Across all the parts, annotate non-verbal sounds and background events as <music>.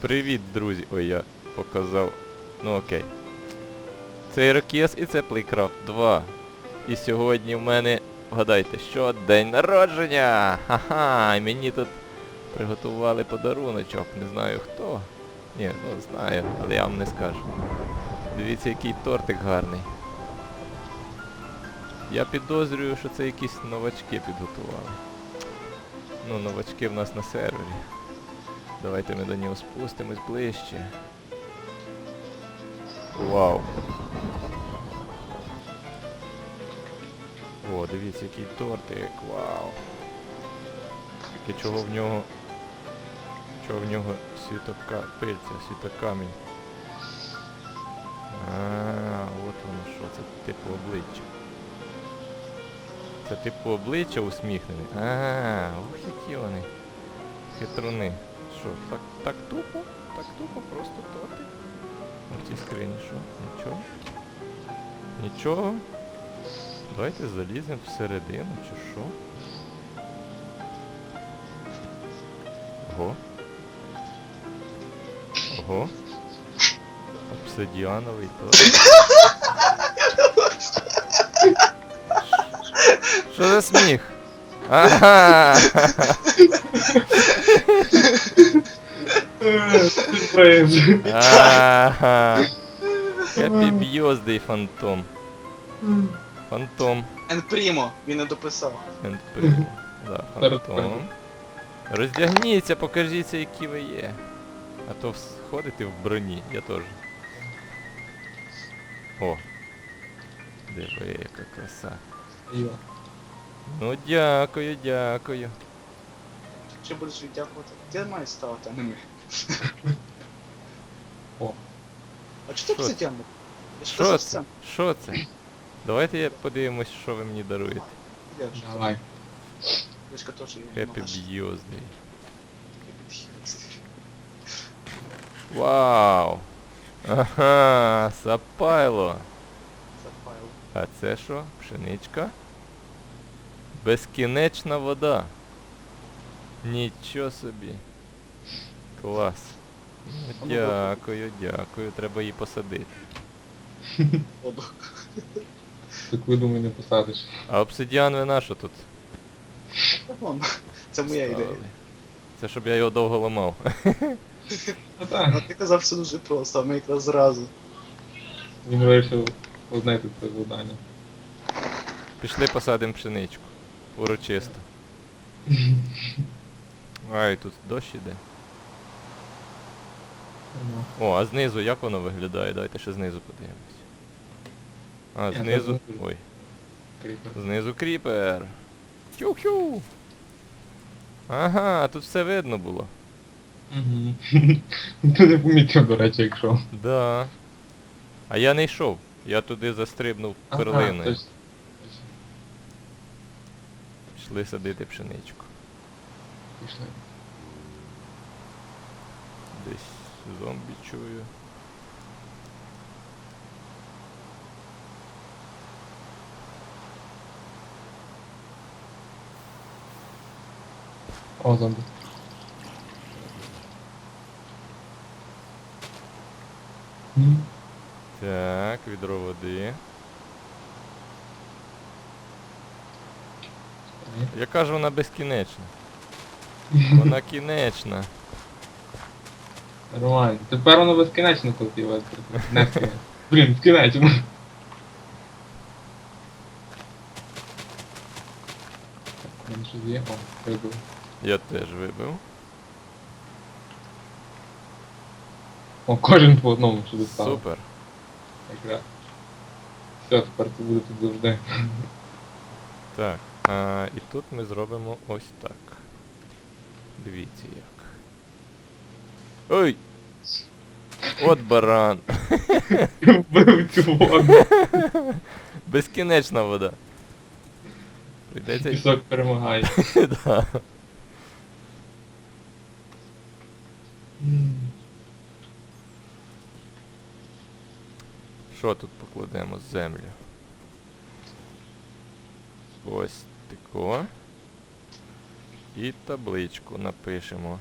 Привіт, друзі. Ой, я показав. Ну окей. Це Ірокез і це Playcraft 2. І сьогодні в мене, вгадайте, що день народження! Ха-ха! Мені тут приготували подаруночок. Не знаю хто. Ні, ну знаю, але я вам не скажу. Дивіться, який тортик гарний. Я підозрюю, що це якісь новачки підготували. Ну, новачки в нас на сервері. Давайте ми до нього спустимось ближче. Вау. О, дивіться, який тортик, вау. Тільки чого в нього... Чого в нього світока... пильця, світокамінь. А, от воно що, це типу обличчя. Це типу обличчя усміхнене. А, ох які вони. Хитруни. Що, так, так тупо? Так тупо, просто тортик. В цій скрині що? Нічого? Нічого? Давайте заліземо всередину, чи що? Ого. Ого. Обсидіановий торт. Що за сміх? Ага! Ага! Happy birthday, фантом. Фантом. Енпрімо, він не дописав. Primo. Да, фантом. Роздягніться, покажіться, які ви є. А то ходите в броні, я теж. О. Диви, яка краса. Ну дякую, дякую. Чи будеш віддякувати? Ти маєш ставити, а не ми. О. А чого ти Що обсидіан? Що це? Що це? Давайте я подивимось, що ви мені даруєте. Давай. Дочка теж. <laughs> Вау! Ага, сапайло. Запайл. А це що? Пшеничка? Безкінечна вода. Нічого собі. Клас. Ну, дякую, дякую. Треба її посадити. <laughs> Так видумай не посадиш. А обсидіан ви на що тут? Вон. Це моя ідея. ставили? Це щоб я його довго ламав. А <laughs> так. А ти казав, все дуже просто, а ми якраз зразу. Він вирішив узнати це завдання. Пішли посадимо пшеничку. Урочисто. <laughs> Ай, тут дощ іде. О, а знизу як воно виглядає? Давайте ще знизу подивимось. А, знизу. Ой. Знизу кріпер. Тю-хю. Ага, тут все видно було. Угу. Ти не помітив, до речі, якщо. Да. А я не йшов. Я туди застрибнув перлиною. Пішли садити пшеничку. Пішли. Десь зомбі чую. О, зомбі. Так, відро води. Яка ж вона безкінечна? <laughs> Вона кінечна. Нормально. Тепер воно безкінечно тут. Не безкінечно. Блін, безкінечно. Так, Він щось є. О, прибув. Я теж вибив. О, кожен по одному сюди став. Супер. Якраз. Все, тепер це буде тут завжди. Так. А, і тут ми зробимо ось так. Дивіться як. Ой! От баран. Вбив цю воду. Безкінечна вода. Прийдеться. Пісок перемагає. <laughs> да. Що тут покладемо? Землю. Ось тако. І табличку напишемо.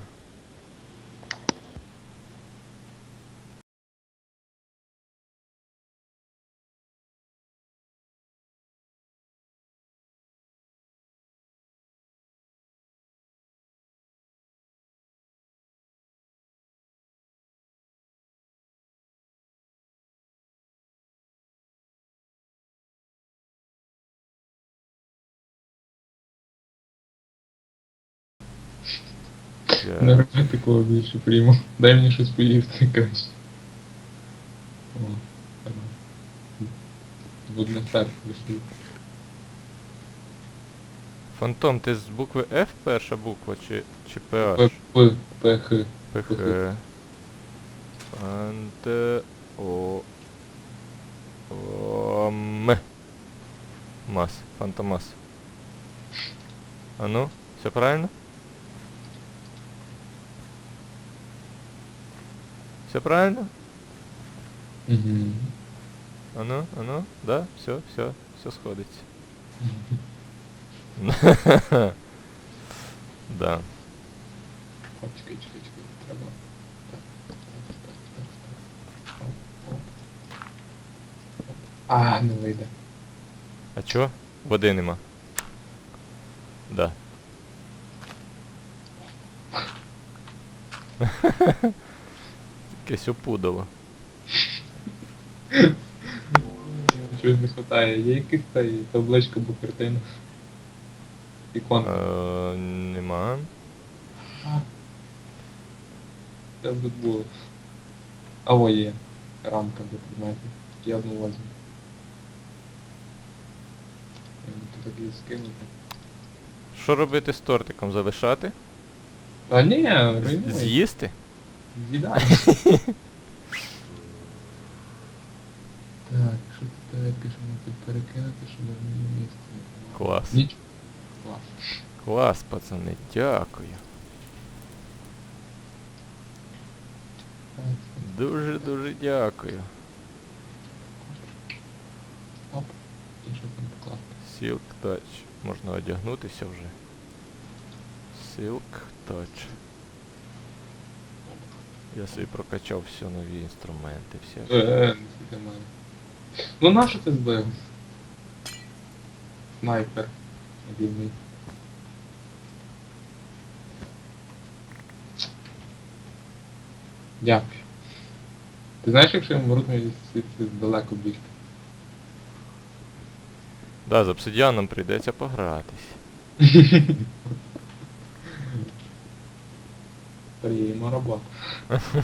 Не роби такого більше прийму. Дай мені щось поїсти краще. О, ага. Буду не так вийшли. Фантом, ти з букви F перша буква чи, чи PH? П, П, Х. ПХ. Фанте... О... Ом... Мас. Фантомас. А ну, все правильно? Все правильно? <laughs> Угу. А ну, а ну, да, все, все, все сходиться. Да. Чекай, чекай, чекай, треба. А, не вийде. А чо? Води нема. Да. <laughs> Якесь опудало. Чогось не вистачає. Є якийсь цей табличка або картина. Іконка. Е, нема. Це б тут було. А во є. Рамка для предметів. Я одну возьму. Я буду так її скинути. Що робити з тортиком? Залишати? Та ні, З- руйнуй. З'їсти? З'їдай. <laughs> Так, що тут тебе пишемо тут перекинути, щоб в мені місце. Клас. Ніч. Клас. Клас, пацани, дякую. Дуже-дуже дякую. Оп. І що там покласти? Silk Touch. Можна одягнутися вже. Silk Touch. Я собі прокачав всі нові інструменти, всі. Е, е, мене. Ну нащо ти збив? Снайпер. Обідний. Дякую. Ти знаєш, якщо я мені звідси далеко бігти? Да, з обсидіаном прийдеться погратись. <laughs> Приємна. <laughs>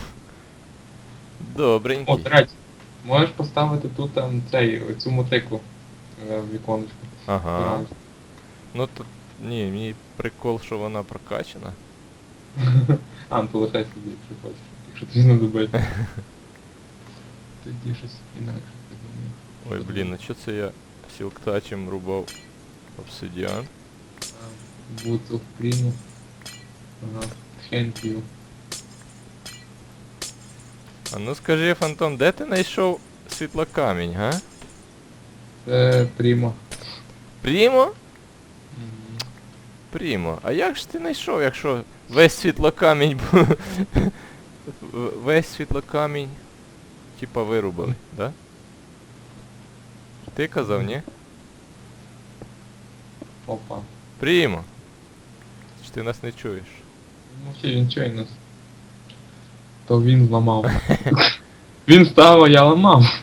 Добренький. О, третє. Можеш поставити тут там цей, цю мотику е, в віконечку. Ага. Ну то. Ні, мені прикол, що вона прокачана. <laughs> А, ну то лишай собі, якщо хочеш. Якщо тобі знадобиться. <laughs> Тоді щось інакше. Ой, блін, а що це я сілктачем рубав обсидіан? Boots of Primo. Ага. Thank you. А ну скажи, Фантом, де ти знайшов світлокамінь, га? Це Primo. Прімо? Прімо. А як ж ти знайшов, якщо весь світлокамінь був. <laughs> Весь світлокамінь. Типа вирубали, да? Ти казав, ні? Опа. Прімо. Чи ти нас не чуєш? Ну він чой нас. То він зламав. він став, а я ламав.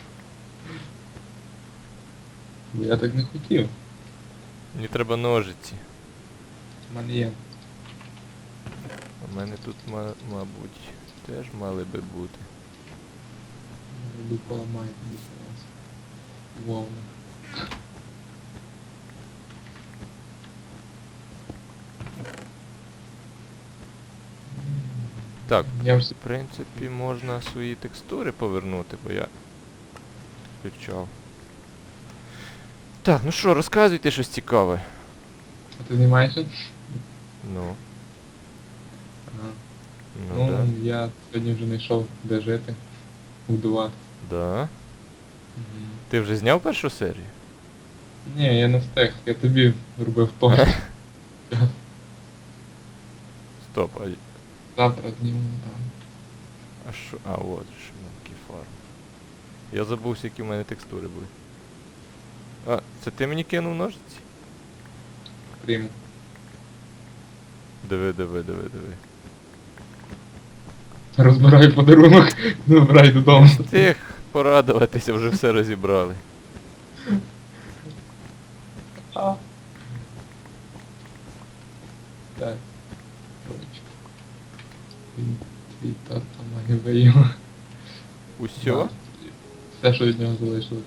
Я так не хотів. Мені треба ножиці. У мене є. У мене тут, ма- мабуть, теж мали би бути. Люблю поламаю. Вовна. Так, Я В принципі, можна свої текстури повернути, бо я включав. Так, ну що, розказуйте щось цікаве. А ти знімаєшся? Ну, Ага. ну, Ну, да. я сьогодні вже знайшов де жити. Будувати. Да. Ти вже зняв першу серію? Ні, я не встиг, я тобі робив то. <laughs> Стоп, а, Завтра там. а що? А, от ж Monkey Farm. Я забувся, які в мене текстури були. А, це ти мені кинув ножиці? Прийму. Диви, диви, диви, диви. Розбирай подарунок, <laughs> забирай додому. Тих порадуватися, вже все розібрали. А. Так. Короче. Твій, твій тато має виїв. Усьо? Все, що від нього залишилось.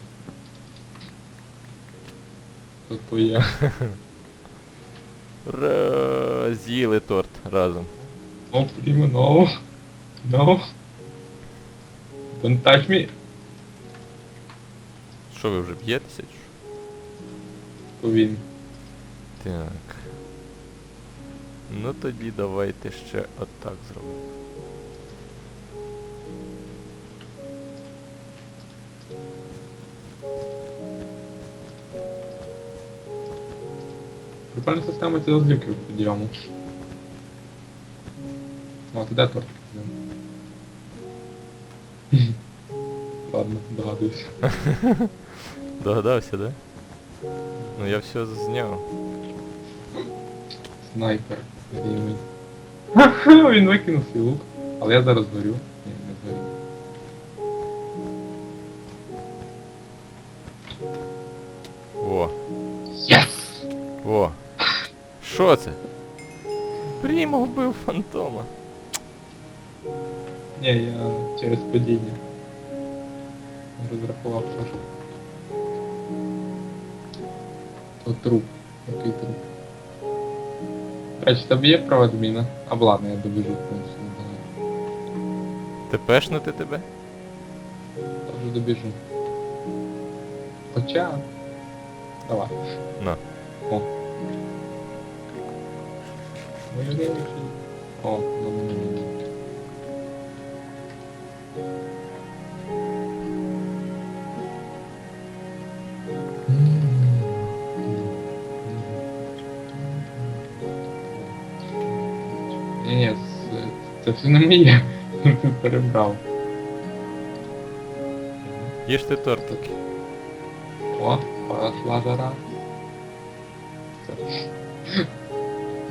Твоє. <laughs> Ра, З'їли торт разом. No, primo, no. No. Don't touch me. Що ви вже б'єтеся? що? Так. Ну тоді давайте ще отак зробимо. Прикольна система ці розлівки в підйому. О, ти де торт? Ладно, догадуюсь. <laughs> Догадався, да? Ну я все зняв. Снайпер. Він викинув свій лук. Але я зараз горю. Вбив фантома. Ні, я через падіння. Не Розрахував, що. То труп. Який труп. Речі, тебе є права зміна? А ладно, я добіжу не знаю. Тепешнути тебе? Я вже добіжу. Хоча. Давай. На. О. Ой. О. Ні, ні, це, все не моє. Ти <laughs> перебрав. Їжте тортики. О, пошла жара. Це-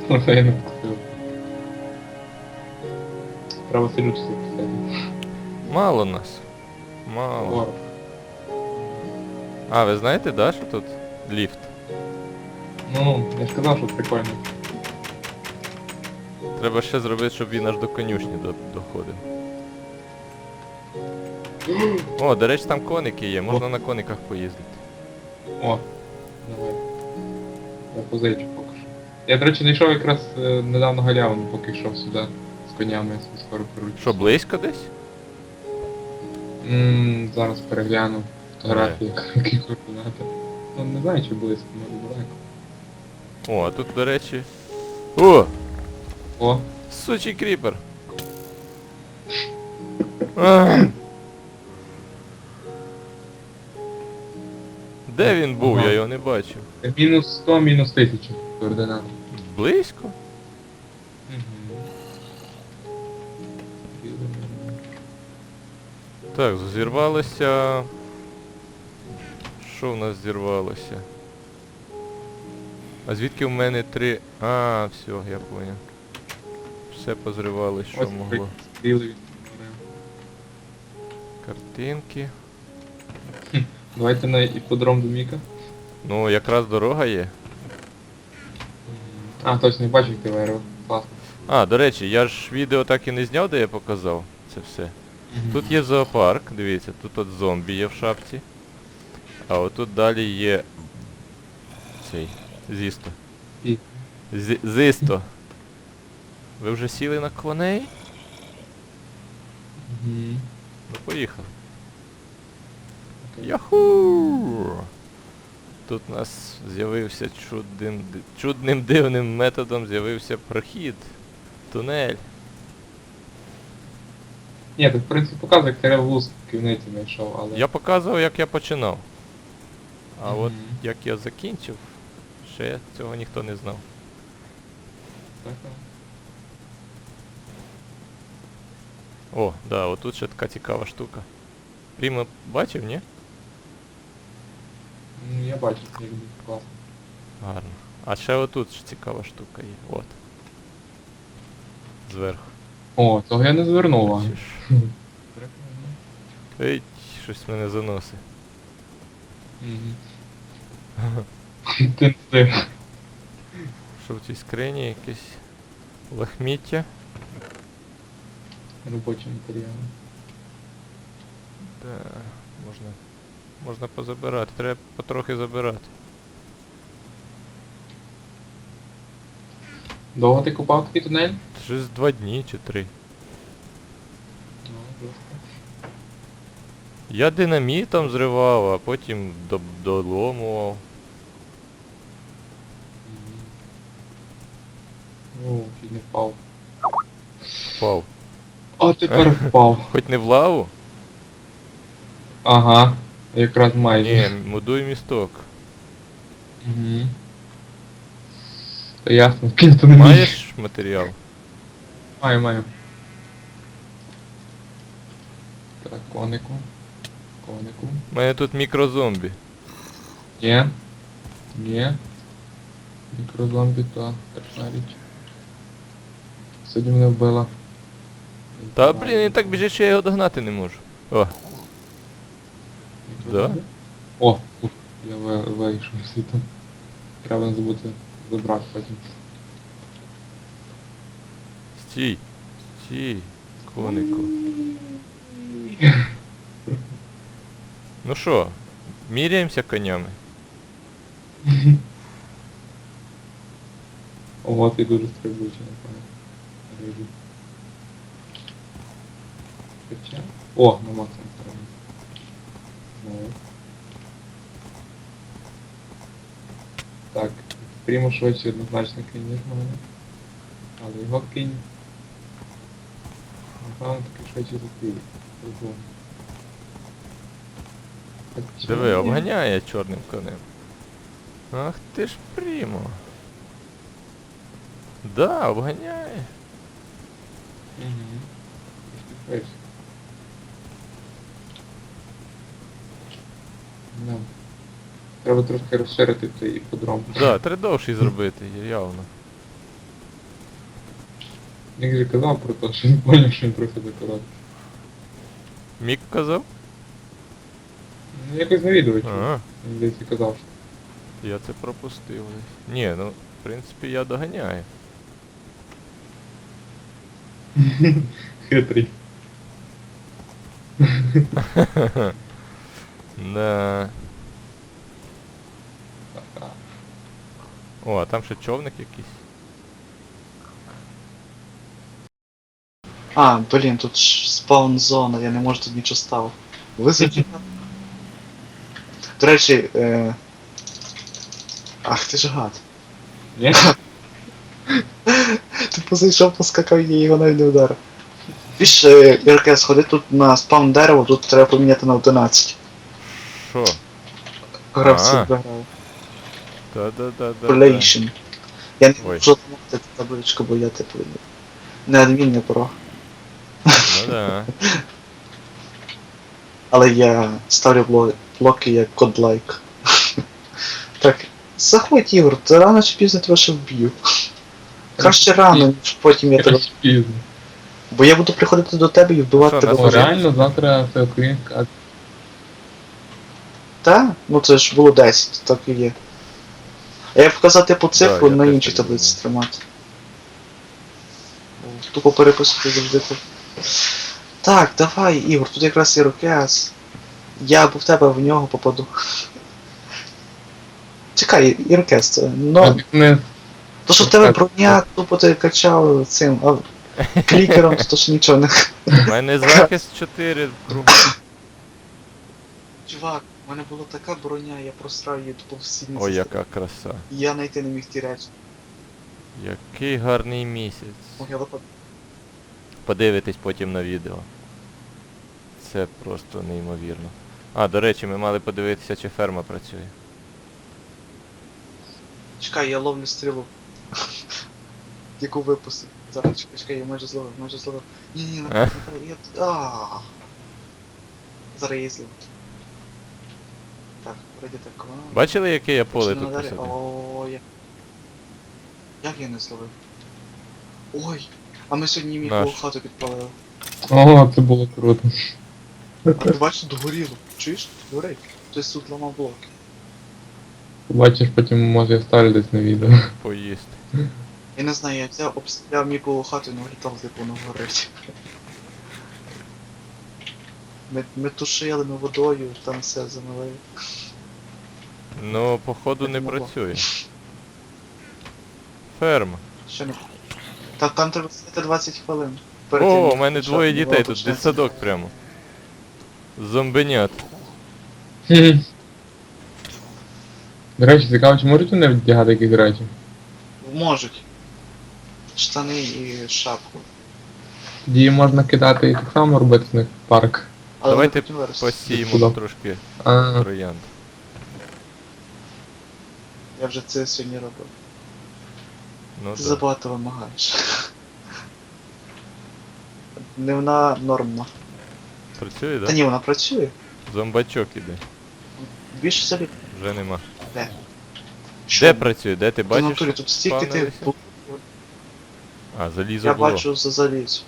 Оце <laughs> я не вкусив. Треба сильно часу писати. Мало нас. Мало. А, ви знаєте, да, що тут ліфт? Ну, я ж казав, що прикольно. Треба ще зробити, щоб він аж до конюшні до- доходив. О, до речі, там коники є, можна на кониках поїздити. О, давай. Я позичу поки що. Я, до речі, знайшов якраз е, недавно галявину, поки йшов сюди з конями з скоро приручу. Що, близько десь? Ммм, зараз перегляну фотографії, <laughs> які координати. Ну, не знаю, чи близько, може далеко. О, а тут, до речі. О! О, Сучий кріпер. <clears throat> Де він був? Ага. Я його не бачив. мінус 100, мінус 1000 координати. Близько? Так, зірвалося. Що в нас зірвалося? А звідки в мене три. А, все, я поняв. Все позривалось, що Ось могло. від Картинки. Давайте на іподром до Міка. Ну, якраз дорога є. А, точно, як ти. Класно. А, до речі, я ж відео так і не зняв, де я показав це все. Тут є зоопарк, дивіться, тут от зомбі є в шапці. А отут далі є цей зісто. Зі- Зисто. Ви вже сіли на коней? Ну поїхали. Яху! Тут у нас з'явився чудним, чудним дивним методом з'явився прохід. Тунель. Ні, ти в принципі показує, як Терел Луз в ківниці знайшов, але... Я показував, як я починав. А от як я закінчив, ще цього ніхто не знав. Так, так. О, да, отут ще така цікава штука. Прімо бачив, ні? Ну, я бачу, як буде класно. Гарно. А ще отут ж цікава штука є. От. Зверху. О, цього я не звернув увагу. Ей, щось мене заносить. Ти не встиг. Що в цій скрині якесь. Лахміття. Робочі матеріали. Да, можна. Можна позабирати. Треба потрохи забирати. Довго ти купав такий тунель? Щось два дні чи три. Я динамітом зривав, а потім до- доломував. О, не впав. Впав. А тепер впав. <laughs> Хоч не в лаву? Ага. Якраз майже. Ні, мудуй місток. Угу. Ясно, скільки то не Маєш матеріал? Маю, маю. Так, конику. Конику. У мене тут мікрозомбі. Є. Є. Мікрозомбі, то страшна річ. Сьогодні мене вбила. Та блін, він так біжить, що я його догнати не можу. О, Мікрозомбі? О, я ви- вийшов звідти. Треба не забути забрати потім. стій. Стій. Конику. <laughs> Ну що, міряємося конями? <laughs> Ого, ти дуже стрибучий, напевно. Рижий. Хоча. О, на максимум сторони. Знову. Так, прямо швидше однозначно кинь, ніж мене. Але його кинь. Напевно, таки швидше за. По-другому. Диви, обганяє чорним конем. Ах ти ж прімо. Да, обганяє. Трошки швидше. Да. Треба трошки розширити цей іподром. Да, треба довший зробити, явно. Ник же казав про те, що він поняв, що він трохи закоротий. Мік казав? Ну, якось на відео чув. Ага, Він здається казав, що. я це пропустив. десь. Ні, ну, в принципі, я доганяю. <laughs> Хитрий. <laughs> Да. Ха-ха. О, а там ще човник якийсь. А, блін, тут ж спаун зона, я не можу тут нічого ставити. Висадіть. До речі, е... Ах ти ж гад. Ні? <laughs> Ти позайшов, поскакав і його навіть не вдарив. Піш, е, Ірке, сходи тут на спаун дерево, тут треба поміняти на 11. Що? Гравці А. програли. Да-да-да-да. Relation. Я не Ой. можу замовити табличку, бо я типу не адмін, не про. Ну да. <laughs> Але я ставлю бло- блоки як код лайк. <laughs> так, заходь, Ігор, то рано чи пізно тебе ще вб'ю. Краще рано, ніж потім я тебе. Якось пізно. Бо я буду приходити до тебе і вбивати Що, тебе. О, Може. реально, завтра це українська. а Та? Ну це ж було 10, так і є. А я показав типу цифру я на іншій таблиці тримати. Тупо переписувати завжди так. Так, давай, Ігор, тут якраз ірокез. Я або в тебе, в нього попаду. Чекай, ірокез, це. Ну, не то що в тебе броня, тупо ти качав цим, а клікером, то що нічого не. У мене захист 4 круг. Чувак, в мене була така броня, я просрав її тупо всі Ой, яка краса. Я знайти не міг ті речі. Який гарний місяць. Могила под... Подивитись потім на відео. Це просто неймовірно. А, до речі, ми мали подивитися, чи ферма працює. Чекай, я ловлю стрілу. <laughs> Яку випустив. Зараз, чекай, чекай, я майже зловив, майже зловив. Ні, ні, Е? не я. Зараз я зловив. Пройди так. Бачили, яке я поле тут посадив? О, я. Як я не зловив? Ой, а ми сьогодні міхову Наш. хату підпалили. О, це було круто. А ти бачиш, догоріло. Чуєш? Горить. Хтось тут ламав блоки. Побачиш, потім може я ставлю десь на відео. Поїсти. Я не знаю, я взяв, обстріляв Мікову хату і налітав, типу, воно горить. Ми, ми тушили, ми водою, там все замили. Ну, походу не працює. Ферма. Що не... Та там треба сидіти 20 хвилин. Перед О, у як мене почати двоє дітей тут, почнеться. дитсадок прямо. Зомбенят. До речі, цікаво, чи можуть вони вдягати якісь речі? Можуть. Штани і шапку. Тоді можна кидати і так само робити з них парк. Але Давайте вони потім виростуть. Посіємо Куди? трошки А, троянд. Я вже це сьогодні робив. Ну Ти да. забагато вимагаєш. Не вона нормна. Працює, Та да? ні, вона працює. Зомбачок іде. Більше взагалі. Вже нема. Що? Де працює? Де ти Та бачиш? натурі, тут стільки ти. спавнилися? бу- А, залізо Я було. бачу за заліз.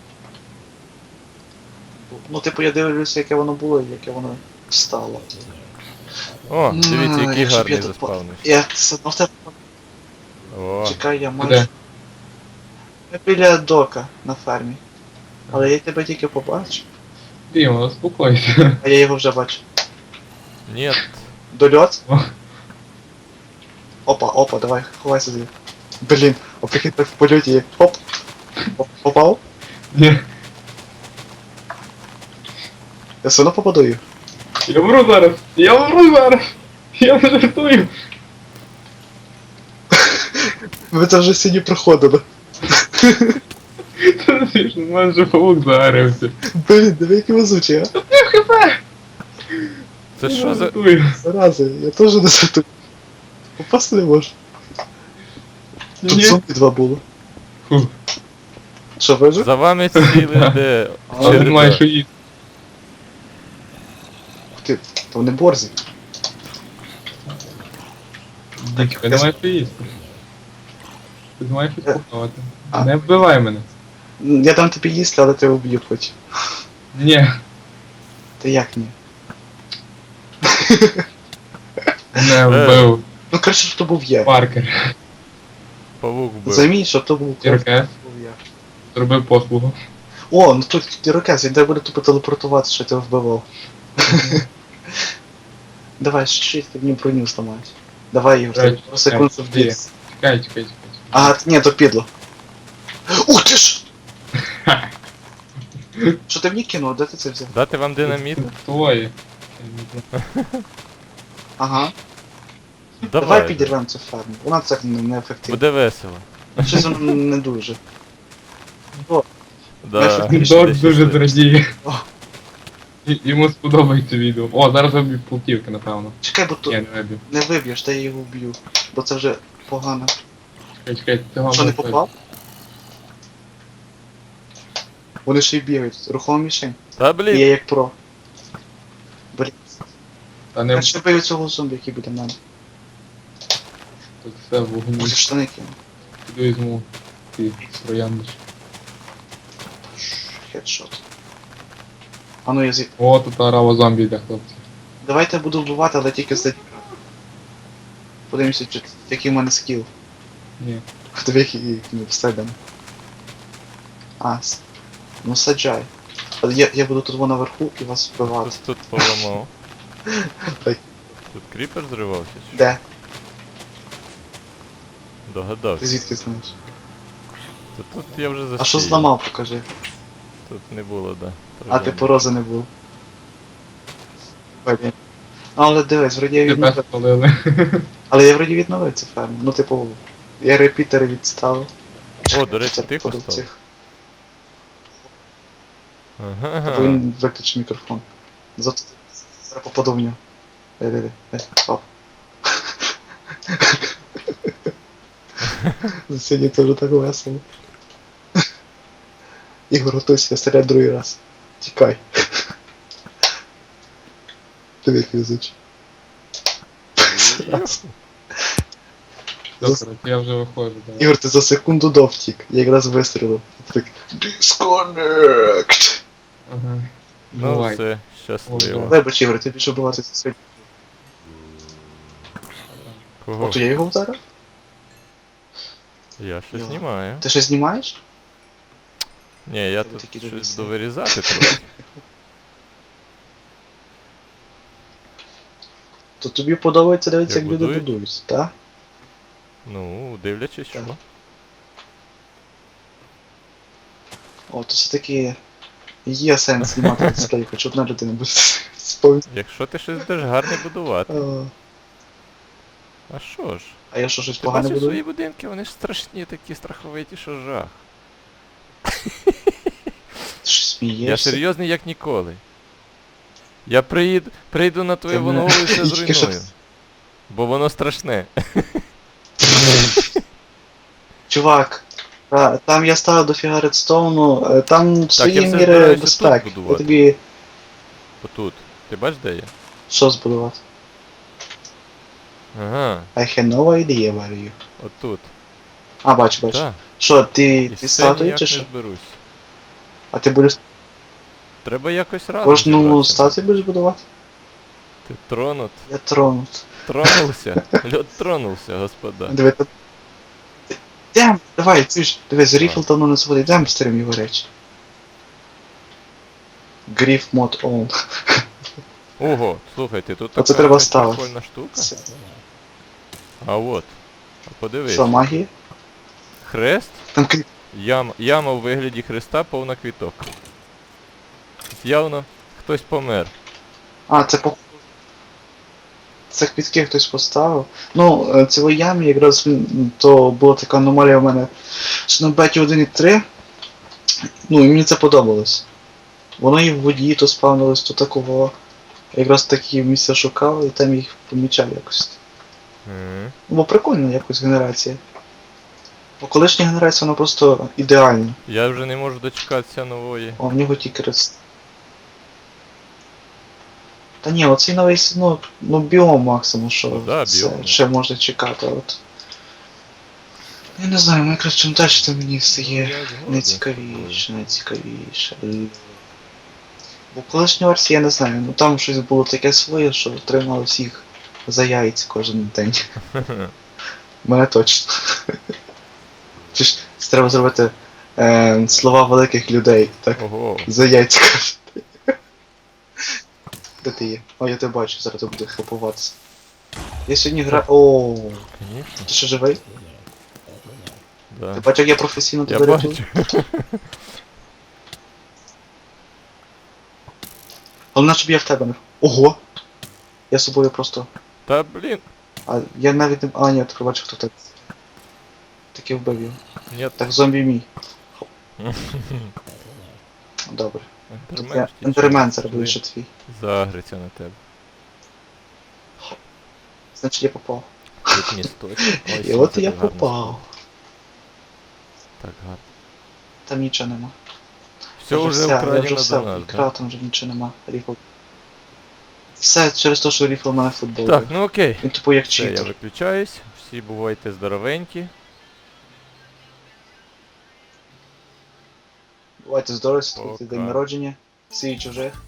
Ну, типу, я дивлюся, яке воно було і яке воно стало. О, дивіться, Ай, який якщо б гарний я тут по- заспавнився. Я ну, в тебе О, чекай, я майже. Ми біля дока на фермі. Але я тебе тільки побачив, Діма, успокойся. а я його вже бачу. ні. Дольот? О. Опа, опа, давай, ховайся звідти. Блін, а прикинь так в польоті як оп. Оп, Попав? Ні. Я все одно попадаю. Я вмру зараз! Я вмру зараз! Я не жартую! Ми це вже сьогодні проходили. Це смішно, в мене вже павук загорився. Блін, диви, які везучі, а? Це Я що не за. жартую. Зарази, я теж не сатую. Попасти не можу. Тут Ні. зомбі два було. Фу. Що, вижив? За вами цілий де. Але череда. немає що їсти. То вони борзі. Дідько, немає що їсти. Ти маєш Е. А. Не вбивай мене. Я дам тобі їсти, але ти вб'ю хоч. Ні. Та як ні? Не вбив. Ну краще, що то був я. Паркер. Павук вбив. Займій, що то був Ірокез. був я. Зробив послугу. О, ну тут ірокез, він треба буде тупо телепортувати, що ти вбивав. Давай, щось тобі броню зламають. Давай, пару секунд речі, вб'є. Чекай, чекай, чекай. Ага, ні, то підло. Ух ти ж! <laughs> Що ти мені кинув? Де ти це взяв? Дати вам динаміт? Твої. Ага. Давай. Давай підірвемо цю ферму. Вона так не- неефективна. Буде весело. Щось воно не дуже. Да. Док дуже зрадіє. О. Йому сподобається відео. О, зараз виб'ю плутівки, напевно. Чекай, бо Ні, тут не виб'ю. не виб'єш, та я його вб'ю. Бо це вже погано. Чекай, чекай, цього Що не можна- попав? Вони ще й бігають. Рухова мішень. Та І блін. я як про. Блін. Та не Я ще бою цього зомбі, який буде в мене. тут все в вогні. Може штани кину. Піду візьму ці трояндич. Хедшот. А ну я зі... О, тут арава зомбі йде, хлопці. Давайте я буду вбивати, але тільки за Подивимося, чи який в мене скіл. Ні. Диви, який не всередину. А, с- ну саджай. Я, я буду тут во наверху і вас вбивати. Тут поламав. <laughs> Ой. Тут кріпер зривався? чи? Де? Ти звідки знаєш? Та тут я вже засіяв. А що зламав, покажи. Тут не було, да. А ти порози не був. Блін. Але дивись, вроді я Тебе відновив. спалили. Але я вроді відновив цю ферму. Ну, типу, я репітери відставив. О, до речі, поду цих. Ага. Він виключив мікрофон. Зато зараз попаду в нього. Дай, дай. Оп. <laughs> Сьогодні теж так весело. Ігор, готуйся, стріляй другий раз. Тікай. Як везучий. Добре, я вже виходжу. давай. Ігор, ти за секунду до втік. Я якраз вистрілив. Ти так. Disconnect! Ага. Ну Бувай. все, щасливо. Вибач, Ігор, ти більше бувати це сьогодні. Кого? От я його вдарив? Я щось Йо. знімаю. Ти щось знімаєш? Ні, я тут щось дивись. буду вирізати трохи. <laughs> То тобі подобається дивитися, Як як люди будують? будують, так? Ну, дивлячись. Так. О, то все-таки є сенс знімати дисплей, хоч одна людина буде <laughs> сповнити. Якщо ти щось будеш гарне будувати. А що ж? А я що, щось Ти погане бачиш свої будинки, вони ж страшні, такі страховиті, що жах. Що Я серйозний як ніколи. Я приїду, прийду на мене- голову і все <laughs> зруйную. Бо воно страшне. <laughs> Чувак, та- там я ставив дофіга редстоуну, е, там я свої міри безпеки. Я тобі Отут. Ти бачиш, де я? що збудувати? Ага, I have no idea where you. отут. А, бачу, бачу. Що, ти, ти статуї чи не що? зберусь. А ти будеш Треба якось разом. кожну зібратися. статую будеш будувати? Ти тронут. Я тронут. Тронулся. <laughs> Лед тронулся, господа. Диви, та- Йдем, давай, ти ж, дивись, ріфл давно не зводить, йдем стрим його речі. Гріф мод он. <laughs> Ого, слухайте, тут Оце така треба якась ставити. прикольна штука. А от. А подивись. Що, магія? Хрест, Там крі- ям, яма у вигляді хреста повна квіток. Явно хтось помер. А, це по. Це квітки хтось поставив. Ну, е, цілої ямі якраз то була така аномалія в мене беті 1.3. Ну і мені це подобалось. Воно і в воді то спавнилось, то такого. Якраз такі місця шукав і там їх помічав якось. Мгм. Ну, Бо прикольно якось генерація. Бо колишня генерація вона просто ідеальна. Я вже не можу дочекатися нової. А в нього тільки рез. Та ні, оцей новий ну, ну біом максимум, що Ну да, це біом. ще можна чекати, от. Я не знаю, Minecraft чим далі, то мені Ну, стає я найцікавіше, найцікавіше. Бо колишня версія, я не знаю, ну там щось було таке своє, що тримало всіх за яйця кожен день. <laughs> Мене точно. Чи ж це треба зробити е, слова великих людей, так? Ого. За яйця кажуть. Де ти є? О, я тебе бачу, зараз ти буду хлопуватися. Я сьогодні граю. О, Звісно. ти що живий? Ти Да. бачиш, як я професійно Я тебе рятую? бачу. Головне, щоб я в тебе не. Ого! Я з собою просто. Та блін. А я навіть не. А, ні, ти бачиш, хто так. Таки вбив його. Ні, Так, зомбі мій. <laughs> Добре. Я ендермен пішли. твій. Загриться на тебе. Значить я попав. Тут місточок. <laughs> Ой, І от я гарно попав. Так гарно. Там нічого нема. Все вже вже вкрадено все, ікра, там вже нічого нема. Ріфл. Все через те, що ріфл у мене футбол. Так, ну окей. Він тупо як Все, я читер. виключаюсь. Всі бувайте здоровенькі. Бувайте здорові, святкуйте день народження. Всі чужих.